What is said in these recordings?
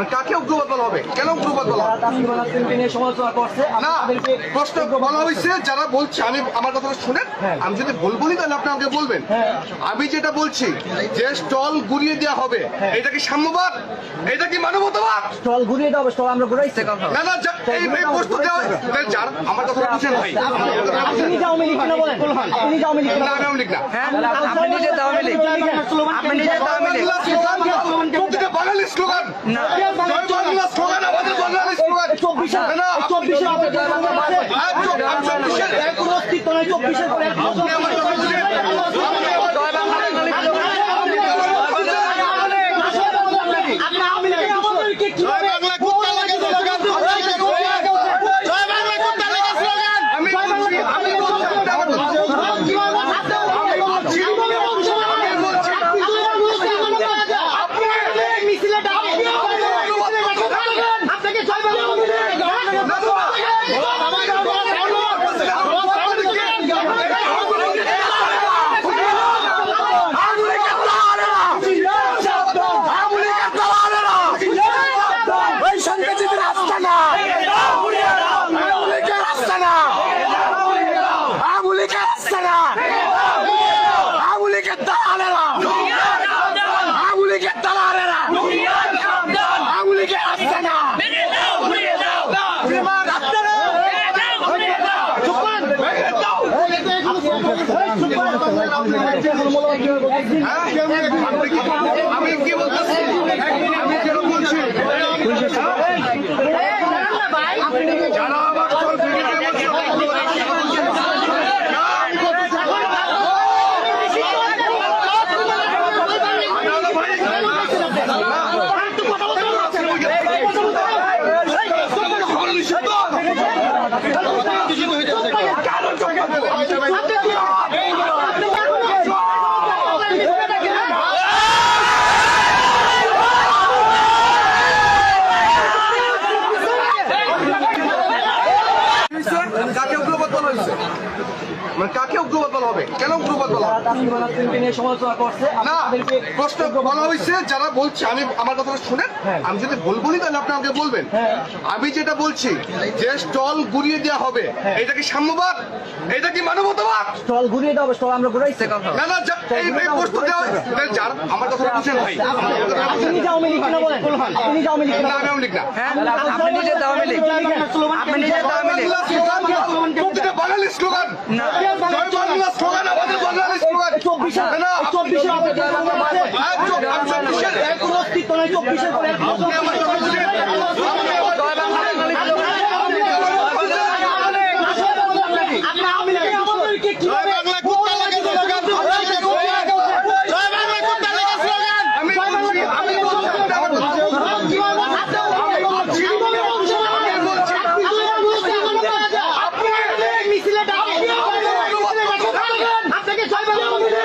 মানে কাকে উগ্রবাদ বলা হবে কেন উগ্রবাদ বলা সমালোচনা করছে না প্রশ্ন বলা হয়েছে যারা বলছে আমি আমার কথাটা শুনেন হ্যাঁ। আমি যদি ভুল বলি তাহলে আপনি আমাকে বলবেন হ্যাঁ। আমি যেটা বলছি যে স্টল ঘুরিয়ে দেওয়া হবে হ্যাঁ। এটা কি সাম্যবাদ এটা কি মানবতাবাদ স্টল ঘুরিয়ে দাও স্টল আমরা ঘুরাইছি না না এই প্রশ্ন দেওয়া যার আমার কথাটা বুঝেন ভাই আপনি। নিজে আওয়ামী লীগ বলেন আপনি আওয়ামী লীগ না, আমি লীগ না। হ্যাঁ? আপনি নিজে। আপনি নিজে। বাঙালি স্লোগান। না। জয় বাংলা। স্লোগান আমাদের বাঙালি স্লোগান। চব্বিশে চব্বিশে চব্বিশের- এর কোনো অস্তিত্ব নাই চব্বিশের পরে এক বছর আপনি আমার কথা বুঝেন। জয় বাংলা বাঙালি আপনি আওয়ামী লীগের আমাদেরকে কীভাবে বাংলা কুত্তা লাগে স্লোগান। জয় বাংলা কুত্তা লাগে স্লোগান আমি বলছি, আমি বলছি, আপনি আমার কথা বুঝেন। আপনাকে জয় বাংলা আমি কি বলতেছি আমি কেন বলছি যারা আমার দল ভেঙে দিয়ে বলছে, কাকে উগ্রবাদ বলা হয়েছে মানে কাকে উগ্রবাদ বলা হবে? কেন উগ্রবাদ বলা না প্রশ্ন বলা হয়েছে যারা বলছে আমি আমার কথাটা শুনেন? হ্যাঁ। আমি যদি ভুল বলি তাহলে আপনি আমাকে বলবেন। হ্যাঁ। আমি যেটা বলছি যে স্টল গুড়িয়ে দেওয়া হবে হ্যাঁ। এটা কি সাম্যবাদ? এটা কি মানবতাবাদ? স্টল ঘুরিয়ে দাও স্টল আমরা ঘুরাইছি না না এই প্রশ্ন দেওয়া যার আমার কথাটা বুঝেন ভাই আপনি কিনা বলেন? আপনি কিনা না না। নিজে নিজে প্রতিটা বাঙালি স্লোগান। না। জয় বাংলা স্লোগান আমাদের বাঙালি স্লোগান চব্বিশে না, না, চব্বিশে আপনাদের জন্ম আছে। হ্যাঁ, চব- আমি চব্বিশের- এর কোনো অস্তিত্ব নাই চব্বিশের পরে এক বছর আপনি আমার কথা বুঝেন। জয় বাংলা বাঙালি আপনি আওয়ামী লীগের আমাদেরকে কীভাবে বাংলা কুত্তা লাগে স্লোগান। আমি বলছি, আমি বলছি, আপনি আমার কথা বুঝেন। আপনাকে জয় বাংলা আপনি কি-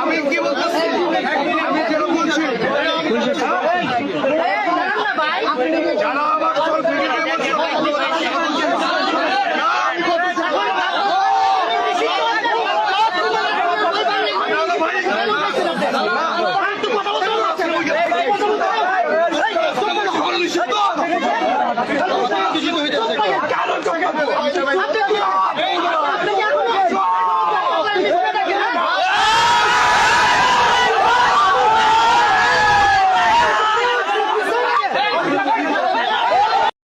আমি কি বলতেছি আমি কেন বলছি যারা আমার দল ভেঙে দিয়ে বলছে, আপনি